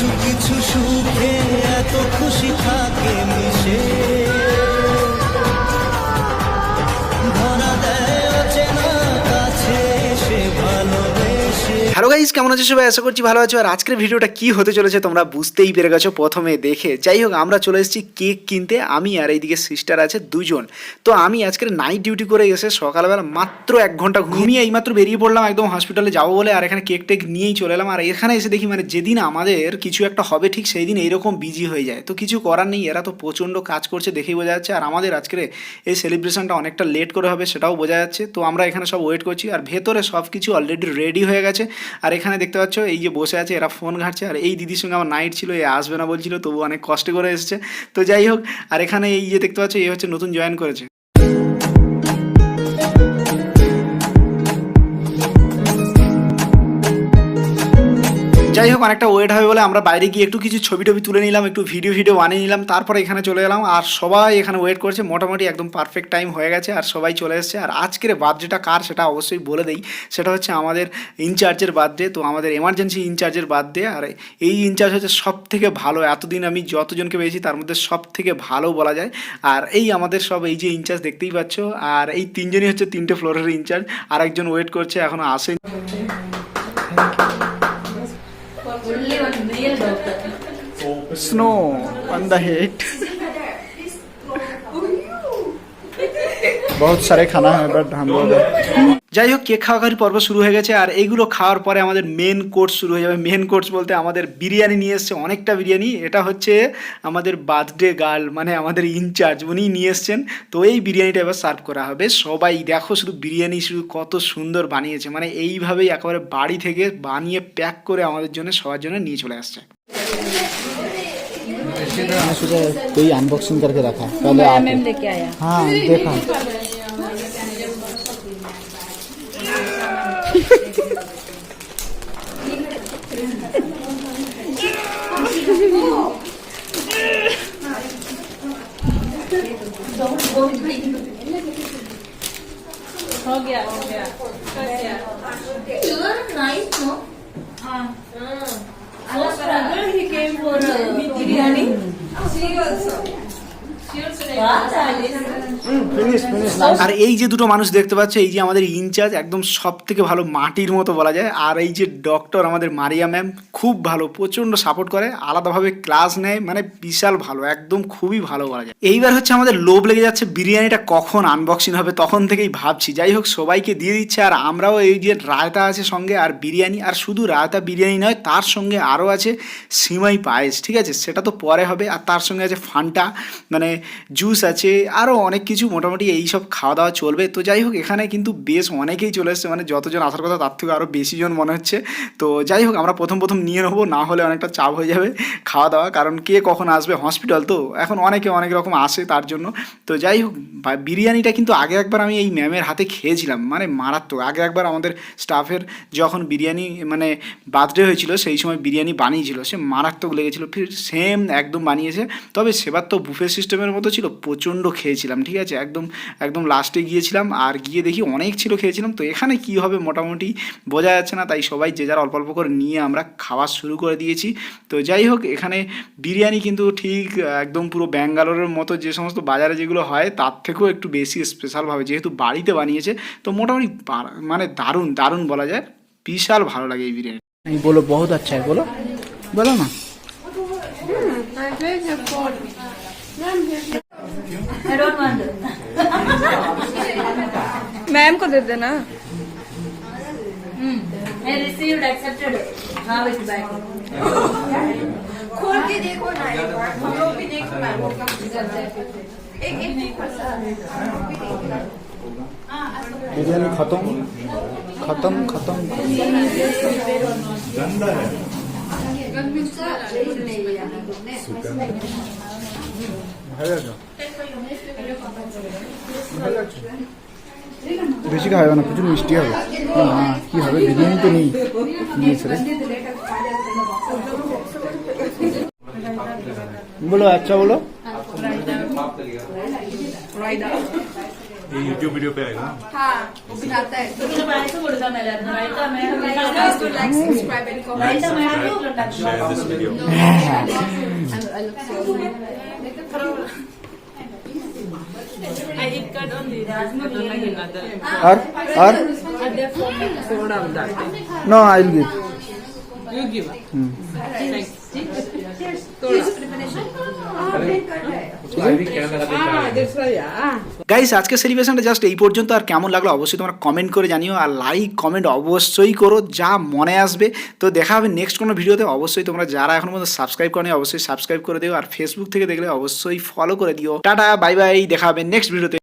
কিছু কিছু সুখে এত খুশি থাকে হ্যালো গাইস, কেমন আছো সবাই? আশা করছি ভালো আছো। আর আজকের ভিডিওটা কি হতে চলেছে তোমরা বুঝতেই পেরে গেছো প্রথমে দেখে। যাই হোক, আমরা চলে এসেছি কেক কিনতে। আমি আর এইদিকে সিস্টার আছে দুজন। তো আমি আজকের নাইট ডিউটি করে এসে সকালবেলা মাত্র এক ঘণ্টা ঘুমিয়ে এইমাত্র বেরিয়ে পড়লাম, একদম হসপিটালে যাব বলে, আর এখানে কেক টেক নিয়েই চলে এলাম। আর এখানে এসে দেখি মানে যেদিন আমাদের কিছু একটা হবে, ঠিক সেই দিন এইরকম বিজি হয়ে যায়। তো কিছু করার নেই, এরা তো প্রচণ্ড কাজ করছে দেখেই বোঝা যাচ্ছে। আর আমাদের আজকের এই সেলিব্রেশনটা অনেকটা লেট করে হবে, সেটাও বোঝা যাচ্ছে। তো আমরা এখানে সব ওয়েট করছি। আর ভেতরে সব কিছু অলরেডি রেডি হয়ে গেছে। আর এখানে দেখতে পাচ্ছ, এই যে বসে আছে, এরা ফোন ঘাটছে, আর এই দিদির সঙ্গে আমার নাইট ছিল, এ আসবে না বলছিল তবু অনেক কষ্ট করে এসেছে। তো যাই হোক, আর এখানে এই যে দেখতে পাচ্ছ এই হচ্ছে নতুন জয়েন করেছে। যাই হোক, অনেকটা ওয়েট হবে বলে আমরা বাইরে গিয়ে একটু কিছু ছবি টবি তুলে নিলাম, একটু ভিডিও ভিডিও বানিয়ে নিলাম, তারপরে এখানে চলে এলাম। আর সবাই এখানে ওয়েট করছে, মোটামুটি একদম পারফেক্ট টাইম হয়ে গেছে, আর সবাই চলে এসেছে। আর আজকের বার্থডেটা কার সেটা অবশ্যই বলে দেই, সেটা হচ্ছে আমাদের ইনচার্জের বার্থডে, তো আমাদের এমার্জেন্সি ইনচার্জের বার্থডে। আর এই ইনচার্জ হচ্ছে সব থেকে ভালো, এতদিন আমি যতজনকে পেয়েছি তার মধ্যে সব থেকে ভালো বলা যায়। আর এই আমাদের সব এই যে ইনচার্জ দেখতেই পাচ্ছ, আর এই তিনজনই হচ্ছে তিনটে ফ্লোরের ইনচার্জ। আর একজন ওয়েট করছে, এখনও আসেনি। snow on the head বহুত সারে খানা হ্যাঁ বাট হাম যাই হোক কেক খাওয়া খাওয়াখারি পর্ব শুরু হয়ে গেছে, আর এইগুলো খাওয়ার পরে আমাদের মেন কোর্স শুরু হয়ে যাবে। মেন কোর্স বলতে আমাদের বিরিয়ানি নিয়ে এসছে অনেকটা বিরিয়ানি। এটা হচ্ছে আমাদের বার্থডে গার্ল মানে আমাদের ইনচার্জ উনি নিয়ে এসছেন। তো এই বিরিয়ানিটা এবার সার্ভ করা হবে। সবাই দেখো শুধু বিরিয়ানি, শুধু কত সুন্দর বানিয়েছে। মানে এইভাবেই একেবারে বাড়ি থেকে বানিয়ে প্যাক করে আমাদের জন্য, সবার জন্য নিয়ে চলে আসছে। मैंने सोचा कोई अनबॉक्सिंग करके रखा है? पहले आप मैम लेके आया। हाँ देखा। हो गया हो गया। Seriously. What are you আর এই যে দুটো মানুষ দেখতে পাচ্ছ এই যে আমাদের ইনচার্জ একদম সব থেকে ভালো মাটির মতো বলা যায়। আর এই যে ডক্টর আমাদের মারিয়া ম্যাম খুব ভালো প্রচণ্ড সাপোর্ট করে আলাদাভাবে ক্লাস নেয় মানে বিশাল ভালো একদম খুবই ভালো বলা যায়। এইবার হচ্ছে আমাদের লোভ লেগে যাচ্ছে বিরিয়ানিটা কখন আনবক্সিং হবে তখন থেকেই ভাবছি। যাই হোক সবাইকে দিয়ে দিচ্ছে আর আমরাও এই যে রায়তা আছে সঙ্গে আর বিরিয়ানি আর শুধু রায়তা বিরিয়ানি নয় তার সঙ্গে আরও আছে সিমাই পায়েস ঠিক আছে? সেটা তো পরে হবে আর তার সঙ্গে আছে ফান্টা মানে জুস আছে আরও অনেক কিছু মোটামুটি এই সব খাওয়া দাওয়া চলবে। তো যাই হোক, এখানে কিন্তু বেশ অনেকেই চলে এসছে। মানে যতজন আসার কথা, তার থেকে আরও বেশি জন মনে হচ্ছে। তো যাই হোক, আমরা প্রথম প্রথম নিয়ে নেব, না হলে অনেকটা চাপ হয়ে যাবে খাওয়া দাওয়া। কারণ কে কখন আসবে? হসপিটাল তো। এখন অনেকে অনেক রকম আসে তার জন্য। তো যাই হোক বিরিয়ানিটা কিন্তু আগে একবার আমি এই ম্যামের হাতে খেয়েছিলাম। মানে মারাত্মক। আগে একবার আমাদের স্টাফের যখন বিরিয়ানি মানে বার্থডে হয়েছিল, সেই সময় বিরিয়ানি বানিয়েছিল। সে মারাত্মক লেগেছিল। ফির সেম একদম বানিয়েছে। তবে সেবার তো বুফে সিস্টেমের মতো ছিল। প্রচণ্ড খেয়েছিলাম, ঠিক আছে? আছে একদম একদম লাস্টে গিয়েছিলাম আর গিয়ে দেখি অনেক ছিল খেয়েছিলাম। তো এখানে কি হবে মোটামুটি বোঝা যাচ্ছে না। তাই সবাই যে যার অল্প অল্প করে নিয়ে আমরা খাওয়া শুরু করে দিয়েছি। তো যাই হোক এখানে বিরিয়ানি কিন্তু ঠিক একদম পুরো ব্যাঙ্গালোরের মতো যে সমস্ত বাজারে যেগুলো হয় তার থেকেও একটু বেশি স্পেশালভাবে যেহেতু বাড়িতে বানিয়েছে তো মোটামুটি মানে দারুণ দারুণ বলা যায়। বিশাল ভালো লাগে এই বিরিয়ানি। বলো বহুত আচ্ছা বলো। বলো না। मैम को दे देना। Hmm. I received accepted. Now खोल के देखो ना एक बार। हम लोग भी देखो ना एक एक बिरयानी खत्म। खत्म खत्म। বেশি খাওয়া না প্রচুর মিষ্টি হবে হ্যাঁ কি হবে বিরিয়ানি তো নেই নিয়েছে রে বলো আচ্ছা বলো ये यूट्यूब वीडियो पे आएगा ना हाँ वो भी आता है तुझे बायचं बोलता मला राईट मैं Guys, do like, subscribe and comment. Right मैं share this video I did cut only. There's not like another. Or, or? Soda on that. No, I'll give. You give. Hmm. Like, Cheers. Cheers. Preparation. Guys আজকে সেলিব্রেশনটা just এই পর্যন্ত আর কেমন লাগল অবশ্যই তোমরা comment করে জানিও আর লাইক কমেন্ট অবশ্যই করো যা মনে আসবে। তো দেখা হবে নেক্সট কোনো ভিডিওতে অবশ্যই তোমরা যারা এখন পর্যন্ত সাবস্ক্রাইব করনি অবশ্যই সাবস্ক্রাইব করে দিও আর ফেসবুক থেকে দেখলে অবশ্যই ফলো করে দিও। টাটা বাই বাই দেখা হবে নেক্সট ভিডিওতে